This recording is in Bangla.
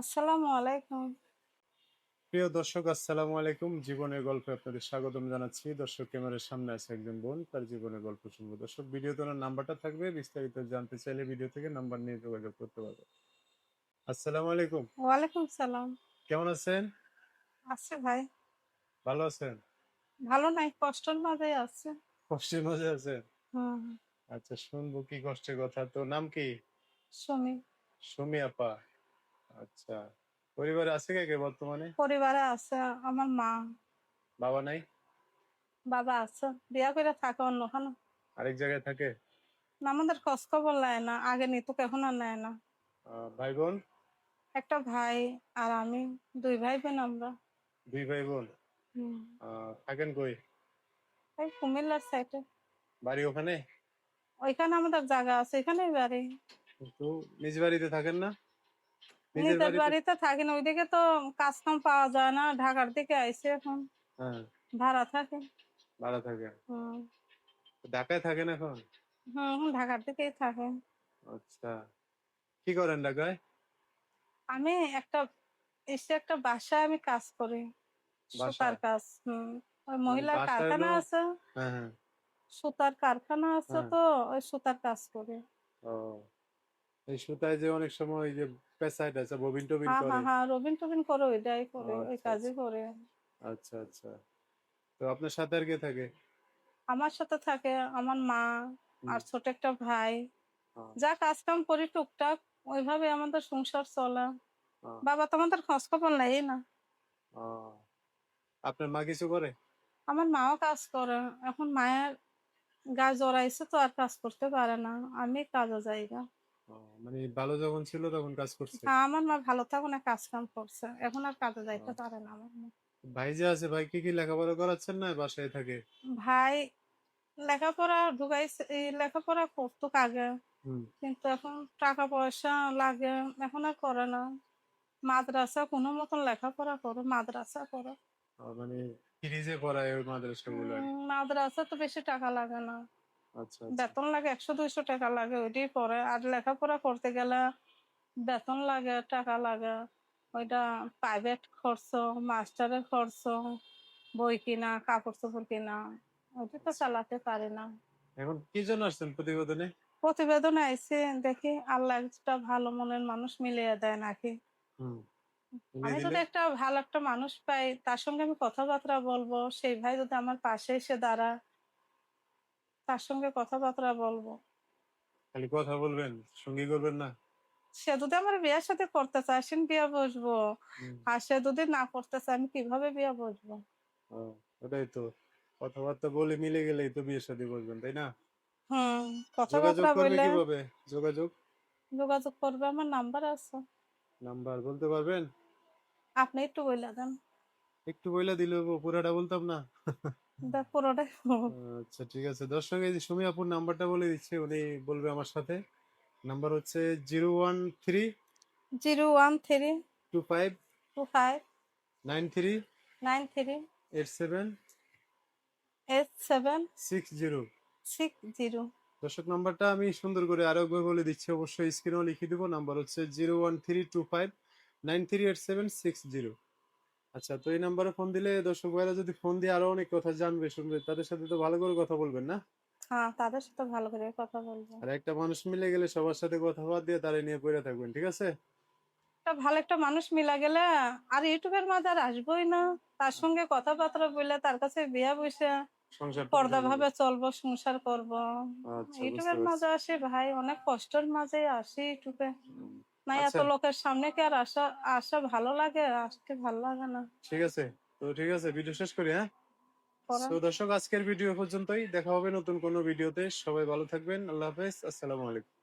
আসসালামু আলাইকুম। প্রিয় দর্শক আসসালামু আলাইকুম। জীবনের গল্পে আপনাদের স্বাগতম জানাচ্ছি। দর্শক ক্যামেরার সামনে আছে একজন বোন তার জীবনের গল্প শুনব। দর্শক ভিডিওতে ওনার নাম্বারটা থাকবে। বিস্তারিত জানতে চাইলে ভিডিও থেকে নাম্বার নিয়ে যোগাযোগ করতে পারবে আসসালামু আলাইকুম। ওয়ালাইকুম সালাম। কেমন আছেন? আছে ভাই। ভালো আছেন? ভালো নাই কষ্টের মাঝে আছে। কষ্টের মাঝে আছেন? আচ্ছা শুনব কি কষ্টের কথা। তো নাম কি? শুনি সুমি আপা। আচ্ছা। পরিবারে আছে কে কে বর্তমানে? পরিবারে আছে আমার মা। বাবা নাই? বাবা আছে। বিয়া করে থাকে অন্যখানে আরেক জায়গায় থাকে? না আমাদের খোঁজ খবর নেয় না। আগে নিত এখন আর নেয় না। ভাই বোন একটা ভাই আর আমি দুই ভাই বোন আমরা। দুই ভাই বোন থাকেন কই? এই কুমিল্লার সাইডে বাড়ি ওখানে? ওইখানে আমাদের জায়গা আছে এখানেই বাড়ি। কিন্তু নিজ বাড়িতে থাকেন না? নিজের বাড়িতে থাকি না ওইদিকে তো কাজ কাম পাওয়া যায় না ঢাকার দিকে আইসে এখন। হ্যাঁ। ভাড়া থাকে। ভাড়া হুম। ঢাকায় থাকেন এখন? হুম ঢাকার দিকেই থাকে। আচ্ছা। কি করেন ঢাকায়? আমি একটা এসে একটা বাসায় আমি কাজ করি। সুতার কাজ হুম। ওই মহিলার কারখানা আছে। হ্যাঁ হ্যাঁ। সুতার কারখানা আছে। তো ওই সুতার কাজ করি। ও। এই সুতায় যে অনেক সময় ওই যে পেঁচাইট আছে ববিন টবিন হ্যাঁ করে। হ্যাঁ হ্যাঁ রবিন টবিন করে করে ওই আচ্ছা, কাজই আচ্ছা। করে। আচ্ছা আচ্ছা। তো আপনার সাথে আর কে থাকে? আমার সাথে থাকে আমার মা আর ছোট একটা ভাই। যা কাজ কাম করি টুকটাক ওইভাবে আমাদের সংসার চলে। বাবা তো আমাদের খোঁজ খবর নেই না আপনার মা কিছু করে? আমার মাও কাজ করে। এখন মায়ের গা জড়াইছে তো আর কাজ করতে পারে না। আমি কাজে যাই না মানে ভালো যখন ছিল তখন কাজ করছে? হ্যাঁ, আমার মা ভালো থাকো না কাজ কাম করছে। এখন আর কাজে যাইতে। পারে না আমার মা। ভাই যে আছে ভাই কি কি লেখাপড়া করাচ্ছেন না বাসায় থাকে? ভাই লেখাপড়া ঢুকাইছে লেখাপড়া করতো আগে। কিন্তু এখন টাকা পয়সা লাগে এখন আর করে না। মাদ্রাসা কোনো মতন লেখাপড়া করো মাদ্রাসা করো মানে ফ্রিজে পড়ায় ওই মাদ্রাসা মাদ্রাসা তো বেশি টাকা লাগে না। বেতন লাগে একশো দুইশো টাকা লাগে ওইটাই পরে। আর লেখাপড়া করতে গেলে বেতন লাগে টাকা লাগে। ওইটা প্রাইভেট খরচ মাস্টারের খরচ বই কিনা কাপড় চোপড় কিনা ওইটা তো চালাতে পারে না। এখন কি জন্য আসছেন প্রতিবেদনে? প্রতিবেদন আইসে দেখি আল্লাহ একটা ভালো মনের মানুষ মিলিয়ে দেয় নাকি। আমি যদি একটা ভালো একটা মানুষ পাই তার সঙ্গে আমি কথাবার্তা বলব সেই ভাই যদি আমার পাশে এসে দাঁড়া তার সঙ্গে কথাবার্তা বলব। খালি কথা বলবেন সঙ্গী করবেন না? সে যদি আমার বিয়ের সাথে করতে চায় সে বিয়ে বসবো। আর সে যদি না করতে চায় আমি কীভাবে বিয়ে বসবো? ওটাই তো। কথাবার্তা বলে মিলে গেলেই তো বিয়ের সাথে বসবেন তাই না? হুম কথাবার্তা বললে কীভাবে? যোগাযোগ? যোগাযোগ করবে আমার নাম্বার আছে। নাম্বার বলতে পারবেন? আপনি একটু বলে দেন। একটু বইলা দিলে পুরাটা বলতাম না। পুরোটাই আচ্ছা ঠিক আছে। দর্শক এই যে সুমি আপুর নাম্বারটা বলে দিচ্ছে উনি বলবে আমার সাথে। নাম্বার হচ্ছে zero one three zero one three two five two five nine three nine three eight seven eight seven six zero. Six zero. দর্শক নাম্বারটা আমি সুন্দর করে আরও একবার বলে দিচ্ছি। অবশ্যই স্ক্রিনেও লিখে দিব। নাম্বার হচ্ছে zero one three two five nine three eight seven six zero. আচ্ছা তো এই নাম্বারে ফোন দিলে দর্শক ভাইরা যদি ফোন দিয়ে আরও অনেক কথা জানবে শুনবে তাদের সাথে তো ভালো করে কথা বলবেন না? হ্যাঁ তাদের সাথে ভালো করে কথা বলব। আর একটা মানুষ মিলে গেলে সবার সাথে কথা বাদ দিয়ে তারা নিয়ে পড়ে থাকবেন ঠিক আছে? একটা ভালো একটা মানুষ মিলা গেলে আর ইউটিউবের মাঝে আর আসবোই না। তার সঙ্গে কথাবার্তা বললে তার কাছে বিয়া বসে সংসার পর্দা ভাবে চলবো সংসার করব। আচ্ছা ইউটিউবের বুঝতে মাঝে আসি ভাই অনেক কষ্টের মাঝে আসি ইউটিউবে। না এত আচ্ছা। লোকের সামনে কি আর আসা আসা ভালো লাগে? আসতে ভালো লাগে না। ঠিক আছে। তো ঠিক আছে ভিডিও শেষ করি হ্যাঁ। তো দর্শক আজকের ভিডিও পর্যন্তই। দেখা হবে নতুন কোন ভিডিওতে। সবাই ভালো থাকবেন। আল্লাহ হাফেজ। আসসালামু আলাইকুম।